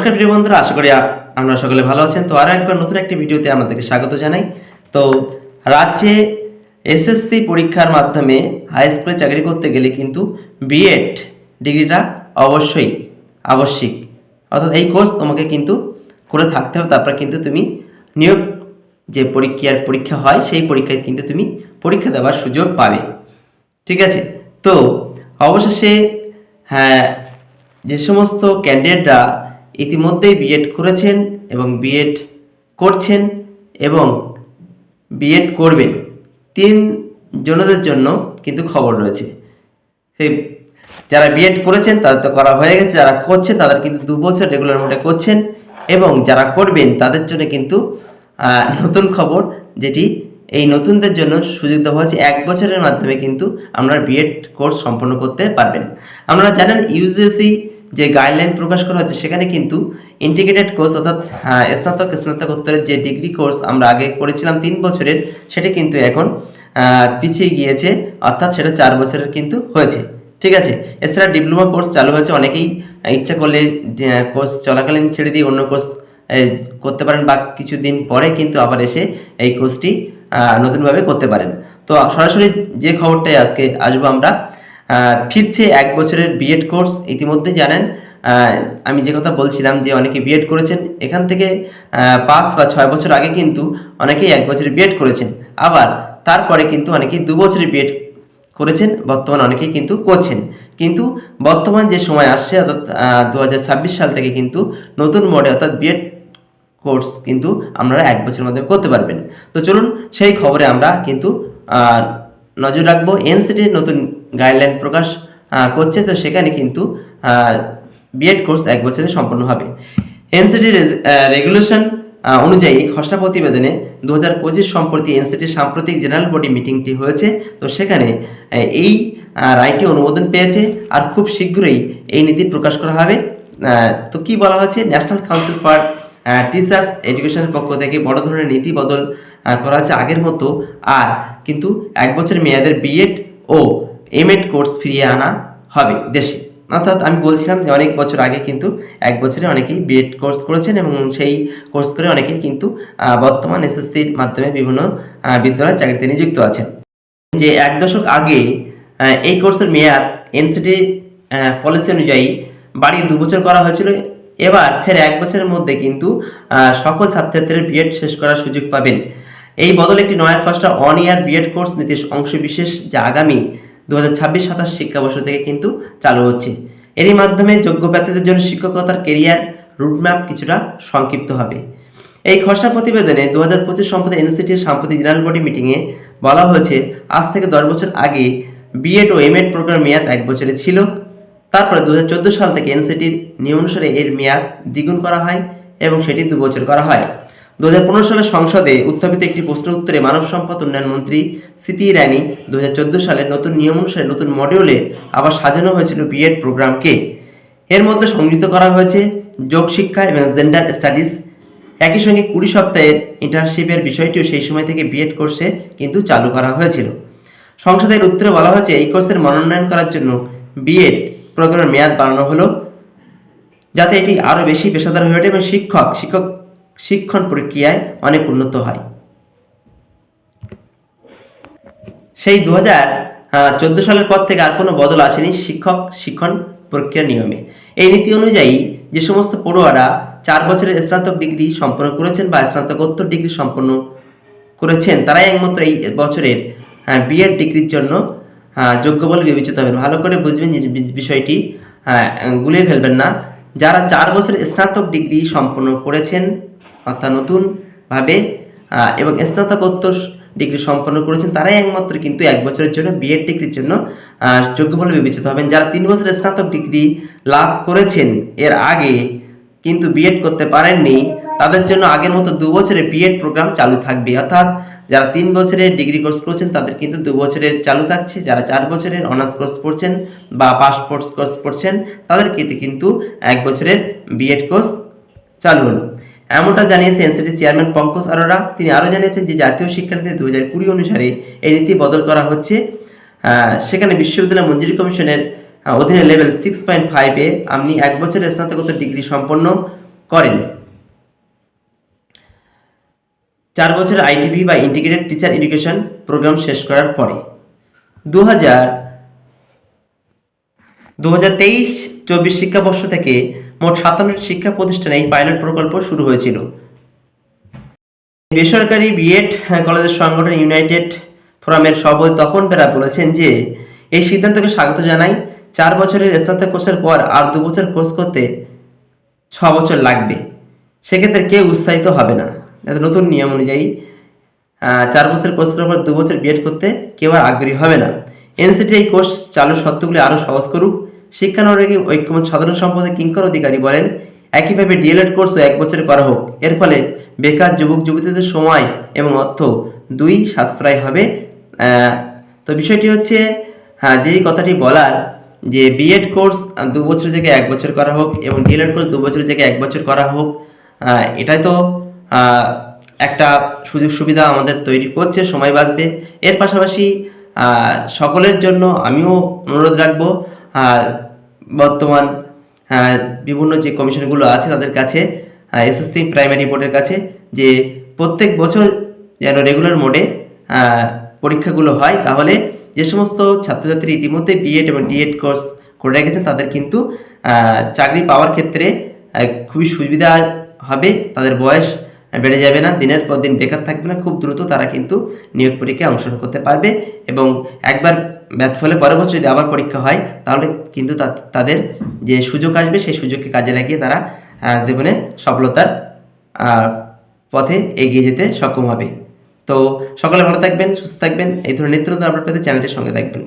নমস্কার প্রিয় বন্ধুরা, আশা করি আ- আপনারা সকলে ভালো আছেন। তো আরও একবার নতুন একটি ভিডিওতে আপনাদেরকে স্বাগত জানাই। তো রাজ্যে এসএসসি পরীক্ষার মাধ্যমে হাই স্কুলে চাকরি করতে গেলে কিন্তু বিএড ডিগ্রিটা অবশ্যই আবশ্যিক। অর্থাৎ এই কোর্স তোমাকে কিন্তু করে থাকতে হবে। তারপর কিন্তু তুমি নিয়োগ যে পরীক্ষার পরীক্ষা হয়, সেই পরীক্ষায় কিন্তু তুমি পরীক্ষা দেওয়ার সুযোগ পাবে। ঠিক আছে? তো অবশেষে হ্যাঁ যে সমস্ত ক্যান্ডিডেটরা ইতিমধ্যেই বিএড করেছেন এবং বিএড করছেন এবং বিএড করবেন। তিন জনদের জন্য কিন্তু খবর রয়েছে। সেই যারা বিএড করেছেন, তাদের তো করা হয়ে গেছে, যারা করছেন, তাদের কিন্তু দু বছর রেগুলার মোডে করছেন এবং যারা করবেন, তাদের জন্য কিন্তু নতুন খবর যেটি এই নতুনদের জন্য সুযোগ দেওয়া হচ্ছে এক বছরের মাধ্যমে কিন্তু আপনারা বিএড কোর্স সম্পন্ন করতে পারবেন। আপনারা জানেন ইউজিসি যে গাইডলাইন প্রকাশ করা হচ্ছে সেখানে কিন্তু ইন্টিগ্রেটেড কোর্স অর্থাৎ আহ, স্নাতক স্নাতকোত্তরের যে ডিগ্রি কোর্স আমরা আগে করেছিলাম তিন বছরের সেটা কিন্তু এখন পিছিয়ে গিয়েছে অর্থাৎ সেটা চার বছরের কিন্তু হয়েছে। ঠিক আছে? এছাড়া ডিপ্লোমা কোর্স চালু হয়েছে অনেকেই ইচ্ছা করলে কোর্স চলাকালীন ছেড়ে দিয়ে অন্য কোর্স করতে পারেন বা কিছুদিন পরে কিন্তু আবার এসে এই কোর্সটি নতুনভাবে করতে পারেন। তো সরাসরি যে খবরটাই আজকে আসব আমরা ফিরছে এক বছরের বিএড কোর্স ইতিমধ্যে জানেন। আমি যে কথা বলছিলাম যে অনেকে বিএড করেছেন, এখান থেকে পাঁচ বা ছয় বছর আগে কিন্তু অনেকেই এক বছরের বিএড করেছেন। আবার তারপরে কিন্তু অনেকেই দু বছরের বিএড করেছেন, বর্তমান অনেকেই কিন্তু করছেন। কিন্তু বর্তমান যে সময় আসছে, অর্থাৎ দু হাজার ছাব্বিশ সাল থেকে কিন্তু নতুন মোডে অর্থাৎ বিএড কোর্স কিন্তু আপনারা এক বছরের মধ্যে করতে পারবেন। তো চলুন, সেই খবরে আমরা কিন্তু নজর রাখব। এনসিটির নতুন গাইডলাইন প্রকাশ করছে, তো সেখানে কিন্তু বিএড কোর্স এক বছরে সম্পন্ন হবে। এনসিটির রেগুলেশন অনুযায়ী খসড়া প্রতিবেদনে দু হাজার পঁচিশ সম্প্রতি এনসিটির সাম্প্রতিক জেনারেল বডি মিটিংটি হয়েছে, তো সেখানে এই রায়টি অনুমোদন পেয়েছে আর খুব শীঘ্রই এই নীতি প্রকাশ করা হবে। তো কি বলা হয়েছে? ন্যাশনাল কাউন্সিল ফর টিচার্স এডুকেশনের পক্ষ থেকে বড় ধরনের নীতি বদল করা হচ্ছে আগের মতো, আর কিন্তু এক বছর মেয়াদের বিএড ও এমএড কোর্স ফিরিয়ে আনা হবে দেশে। অর্থাৎ আমি বলছিলাম যে অনেক বছর আগে কিন্তু এক বছরে অনেকেই বিএড কোর্স করেছেন এবং সেই কোর্স করে অনেকেই কিন্তু বর্তমান এসএসসির মাধ্যমে বিভিন্ন আহ, বিদ্যালয়ে চাকরিতে নিযুক্ত আছেন। যে এক দশক আগে এই কোর্সের মেয়াদ এনসিটি পলিসি অনুযায়ী বাড়িয়ে দু বছর করা হয়েছিল। এবার ফের এক বছরের মধ্যে কিন্তু সকল ছাত্রছাত্রীর বিএড শেষ করার সুযোগ পাবেন। এই বদলে একটি নয়া খসড়া অন ইয়ার বিএড কোর্স নীতির অংশ বিশেষ যা আগামী দু হাজার ছাব্বিশ সাতাশ শিক্ষাবর্ষ থেকে কিন্তু চালু হচ্ছে। এরই মাধ্যমে যোগ্য প্রার্থীদের জন্য শিক্ষকতার কেরিয়ার রুটম্যাপ কিছুটা সংক্ষিপ্ত হবে। এই খসড়া প্রতিবেদনে দু হাজার পঁচিশ সম্পদে এনসিটির সাম্প্রতিক জেনারেল বডি মিটিংয়ে বলা হয়েছে, আজ থেকে দশ বছর আগে বিএড ও এমএড প্রোগ্রাম মেয়াদ এক বছরে ছিল। তারপরে দু হাজার চোদ্দ সাল থেকে এনসিটির নিয়ম অনুসারে এর মেয়াদ দ্বিগুণ করা হয় এবং সেটি দু বছর করা হয়। দু হাজার পনেরো সালে সংসদে উত্থাপিত একটি প্রশ্নের উত্তরে মানব সম্পদ উন্নয়ন মন্ত্রী স্মৃতি ইরানি দু সালের নতুন নিয়ম অনুসারে নতুন মডিউলে আবার সাজানো হয়েছিল বিএড প্রোগ্রামকে। এর মধ্যে সংযুক্ত করা হয়েছে যোগ শিক্ষা এবং জেন্ডার স্টাডিজ একই সঙ্গে কুড়ি সপ্তাহের ইন্টার্নশিপের বিষয়টিও সেই সময় থেকে বিএড কোর্সে কিন্তু চালু করা হয়েছিল। সংসদের উত্তরে বলা হয়েছে, এই কোর্সের মনোনয়ন করার জন্য বিএড প্রোগ্রামের মেয়াদ বাড়ানো হলো, যাতে এটি আরও বেশি পেশাদার হয়ে ওঠে এবং শিক্ষক শিক্ষক শিক্ষণ প্রক্রিয়ায় অনেক উন্নত হয়। সেই দু হাজার চোদ্দ সালের পর থেকে আর কোনো বদল আসেনি শিক্ষক শিক্ষণ প্রক্রিয়া নিয়মে। এই নীতি অনুযায়ী যে সমস্ত পড়ুয়ারা চার বছরের স্নাতক ডিগ্রি সম্পন্ন করেছেন বা স্নাতকোত্তর ডিগ্রি সম্পন্ন করেছেন, তারাই একমাত্র এই বছরের বিএড ডিগ্রির জন্য যোগ্য বলে বিবেচিত হবেন। ভালো করে বুঝবেন বিষয়টি গুলিয়ে ফেলবেন না। যারা চার বছরের স্নাতক ডিগ্রি সম্পন্ন করেছেন অর্থাৎ নতুনভাবে এবং স্নাতকোত্তর ডিগ্রি সম্পন্ন করেছেন, তারাই একমাত্র কিন্তু এক বছরের জন্য বিএড ডিগ্রির জন্য যোগ্য বলে বিবেচিত হবেন। যারা তিন বছরের স্নাতক ডিগ্রি লাভ করেছেন, এর আগে কিন্তু বিএড করতে পারেননি, তাদের জন্য আগের মতো দু বছরের বিএড প্রোগ্রাম চালু থাকবে। অর্থাৎ যারা তিন বছরের ডিগ্রি কোর্স করছেন, তাদের কিন্তু দু বছরের চালু থাকছে। যারা চার বছরের অনার্স কোর্স পড়ছেন বা পাসপোর্টস কোর্স পড়ছেন, তাদের কিন্তু এক বছরের বিএড কোর্স চালু হলো। এমনটা জানিয়েছে এনসিটি চেয়ারম্যান পঙ্কজ আরোরা। তিনি আরও জানিয়েছেন যে জাতীয় শিক্ষানীতি দু হাজার কুড়ি অনুসারে এই নীতি বদল করা হচ্ছে। সেখানে বিশ্ববিদ্যালয় মঞ্জুরি কমিশনের অধীনে লেভেল সিক্স পয়েন্ট ফাইভে আপনি এক বছরের স্নাতকোত্তর ডিগ্রি সম্পন্ন করেন। চার বছরের আইটিভি বা ইন্টিগ্রেটেড টিচার এডুকেশন প্রোগ্রাম শেষ করার পরে দু হাজার দু হাজার তেইশ চব্বিশ শিক্ষাবর্ষ থেকে মোট সাতান্নটি শিক্ষা প্রতিষ্ঠানে এই পাইলট প্রকল্প শুরু হয়েছিল। বেসরকারি বিএড কলেজের সংগঠন ইউনাইটেড ফোরামের সভাপতি তপন বেরা বলেছেন যে, এই সিদ্ধান্তকে স্বাগত জানাই। চার বছরের স্নাতক কোর্সের পর আর দু বছর কোর্স করতে ছ বছর লাগবে। সেক্ষেত্রে কেউ উৎসাহিত হবে না। নতুন নিয়ম অনুযায়ী চার বছর কোর্স করার পর দু বছর বিএড করতে কেউ আর আগ্রহী হবে না। এনসিটি এই কোর্স চালুর শর্তগুলি আরও সহজ করুক। শিক্ষানুরাগী ঐক্যমত সাধারণ সম্পাদক কিঙ্কর অধিকারী বলেন, একইভাবে ডিএলএড কোর্সও এক বছরে করা হোক। এর ফলে বেকার যুবক, যুবতীদের সময় এবং অর্থ দুই সাশ্রয় হবে। তো বিষয়টি হচ্ছে হ্যাঁ যেই কথাটি বলার যে বিএড কোর্স দু বছরের জায়গায় এক বছর করা হোক এবং ডিএলএড কোর্স দু বছরের জায়গায় এক বছর করা হোক এটাই তো একটা সুযোগ সুবিধা আমাদের তৈরি করছে, সময় বাঁচবে। এর পাশাপাশি সকলের জন্য আমিও অনুরোধ রাখব বর্তমান বিভিন্ন যে কমিশনগুলো আছে তাদের কাছে এসএসসি প্রাইমারি বোর্ডের কাছে, যে প্রত্যেক বছর যেন রেগুলার মোডে পরীক্ষাগুলো হয়, তাহলে যে সমস্ত ছাত্রছাত্রী ইতিমধ্যে বিএড এবং ডিএড কোর্স করে রেখেছেন, তাদের কিন্তু চাকরি পাওয়ার ক্ষেত্রে খুবই সুবিধা হবে, তাদের বয়স বেড়ে যাবে না, দিনের পর দিন বেকার থাকবে না, খুব দ্রুত তারা কিন্তু নিয়োগ পরীক্ষায় অংশগ্রহণ করতে পারবে এবং একবার ব্যর্থ হলে পরের বছর যদি আবার পরীক্ষা হয়, তাহলে কিন্তু তাদের যে সুযোগ আসবে, সেই সুযোগকে কাজে লাগিয়ে তারা জীবনে সফলতার পথে এগিয়ে যেতে সক্ষম হবে। তো সকলে ভালো থাকবেন, সুস্থ থাকবেন, এই ধরনের নিত্য নতুন আপডেট পেতে চ্যানেলটির সঙ্গে থাকবেন।